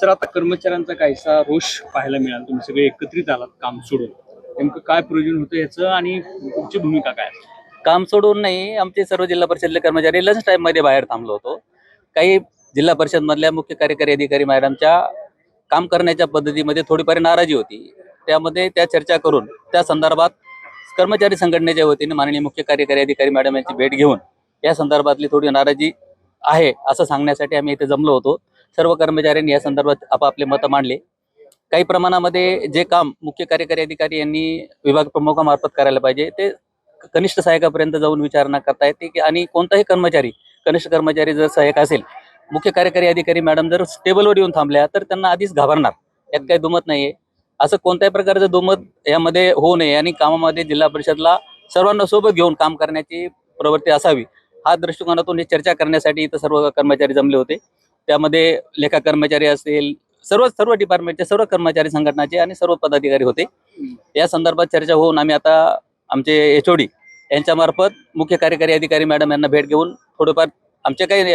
Sir आता कर्मचाऱ्यांचा काहीसा रोष पाहायला मिळाला? तुम्ही सगळे एकत्रित आलात काम सोडून. नेमकं काय प्रयोजन होतं याचं आणि तुमची भूमिका काय? काम सोडून नाही आमचे सर्व जिल्हा परिषदले कर्मचारी लंच टाइममध्ये बाहेर थांबलो होतो. काही जिल्हा परिषद मधल्या मुख्य कार्यकारी अधिकारी मॅडमच्या काम करण्याच्या पद्धतीमध्ये थोडीफार नाराजी होती. त्यामध्ये त्या चर्चा करून त्या संदर्भात कर्मचारी संघटनेच्या वतीने माननीय मुख्य कार्यकारी अधिकारी मॅडम यांची भेट घेऊन या संदर्भातली थोडी नाराजी आहे असं सांगण्यासाठी आम्ही इथे जमलो होतो. सर्व कर्मचाऱ्यांनी या संदर्भात आपापले मतं मांडले. काही प्रमाणामध्ये जे काम मुख्य कार्यकारी अधिकारी यांनी विभाग प्रमुखामार्फत करायला पाहिजे ते कनिष्ठ सहायकापर्यंत जाऊन विचारणा करता येते की आणि कोणताही कर्मचारी कनिष्ठ कर्मचारी जर सहाय्यक असेल मुख्य कार्यकारी अधिकारी मॅडम जर टेबलवर येऊन थांबल्या तर त्यांना आधीच घाबरणार. यात काही दुमत नाहीये. असं कोणत्याही प्रकारचं दुमत यामध्ये होऊ नये आणि कामामध्ये जिल्हा परिषदला सर्वांना सोबत घेऊन काम करण्याची प्रवृत्ती असावी. हा दृष्टिकोनातून ही चर्चा करण्यासाठी इथं सर्व कर्मचारी जमले होते. त्यामध्ये लेखा कर्मचारी असतील सर्व सर्व डिपार्टमेंटचे सर्व कर्मचारी संघटनाचे आणि सर्व पदाधिकारी होते. या संदर्भात चर्चा होऊन आम्ही आता आमचे एच यांच्यामार्फत मुख्य कार्यकारी अधिकारी मॅडम यांना भेट घेऊन थोडंफार आमचे काही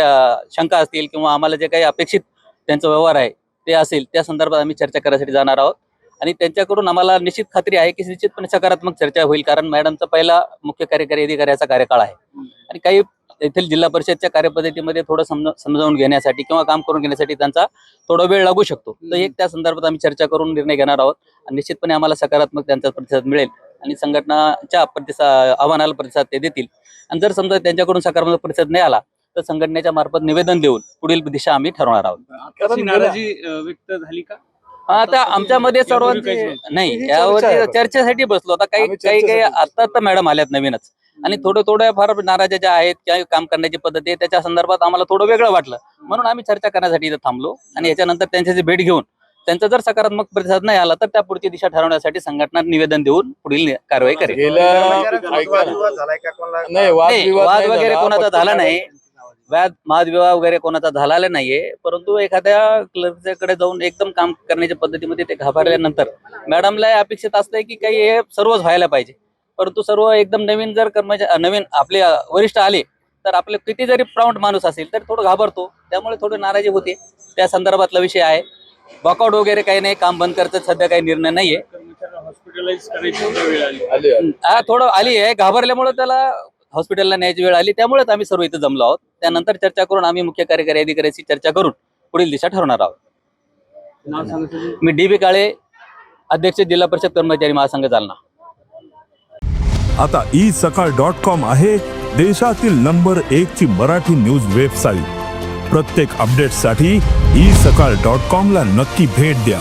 शंका असतील किंवा आम्हाला जे काही अपेक्षित त्यांचा व्यवहार आहे ते असेल त्या संदर्भात आम्ही चर्चा करण्यासाठी जाणार आहोत. आणि त्यांच्याकडून आम्हाला निश्चित खात्री आहे की निश्चितपणे सकारात्मक चर्चा होईल कारण मॅडमचा पहिला मुख्य कार्यकारी अधिकाऱ्याचा कार्यकाळ आहे. आणि काही येथील जिल्हा परिषदच्या कार्यपद्धतीमध्ये थोडं समजा समजावून घेण्यासाठी किंवा काम करून घेण्यासाठी त्यांचा थोडा वेळ लागू शकतो. तर एक त्या संदर्भात आम्ही चर्चा करून निर्णय घेणार आहोत. आणि निश्चितपणे आम्हाला सकारात्मक त्यांचा प्रतिसाद मिळेल आणि संघटनाच्या प्रतिसा आव्हानाला प्रतिसाद ते देतील. आणि जर समजा त्यांच्याकडून सकारात्मक प्रतिसाद नाही आला तर संघटनेच्या मार्फत निवेदन देऊन पुढील दिशा आम्ही ठरवणार आहोत. नाराजी व्यक्त झाली का? आता आमच्यामध्ये सर्वांची नव्हतं. नाही यावर चर्चा आहे फक्त. चर्चेसाठी बसलो आता काही काही काही आता तर मॅडम आल्यात नवीनच आणि थोडं थोड्या फार नाराज्या ज्या आहेत किंवा काम करण्याची पद्धत आहे त्याच्या संदर्भात आम्हाला थोडं वेगळं वाटलं म्हणून आम्ही चर्चा करण्यासाठी इथं थांबलो आणि याच्यानंतर त्यांच्याची भेट घेऊन त्यांचा जर सकारात्मक प्रतिसाद नाही आला तर त्या पुढची दिशा ठरवण्यासाठी संघटना निवेदन देऊन पुढील कारवाई करेल. नाही वाद वगैरे. कोणाचा झाला नाही वाद वादविवाह वगैरे कोणाचा झालेला नाहीये परंतु एखाद्या क्लर्कच्याकडे जाऊन एकदम काम करण्याच्या पद्धतीमध्ये ते घाबरल्यानंतर मॅडमला अपेक्षित असतंय की काही हे सर्वच व्हायला पाहिजे. परंतु सर्व एकदम नवीन जर कर्मचारी नवीन आपले वरिष्ठ आले तर आपले किती जरी प्राऊंड माणूस असेल तर थोडं घाबरतो. त्यामुळे थोडी नाराजी होते. त्या संदर्भातला विषय आहे. वॉकआउट वगैरे काही नाही काम बंद करतात सध्या काही निर्णय नाहीये. हा थोडं आली आहे. घाबरल्यामुळे त्याला हॉस्पिटलला न्यायची वेळ आली त्यामुळेच आम्ही सर्व इथं जमलो आहोत. त्यानंतर चर्चा करून आम्ही मुख्य कार्यकारी अधिकाऱ्याची चर्चा करून पुढील दिशा ठरवणार आहोत. नाव सांगा तुम्ही. मी डी बी काळे अध्यक्ष जिल्हा परिषद कर्मचारी महासंघ जालना. आता ई सकाळ डॉट कॉम आहे देशातील नंबर एक ची मराठी न्यूज वेबसाईट. प्रत्येक अपडेटसाठी ई सकाळ डॉट कॉम ला नक्की भेट द्या.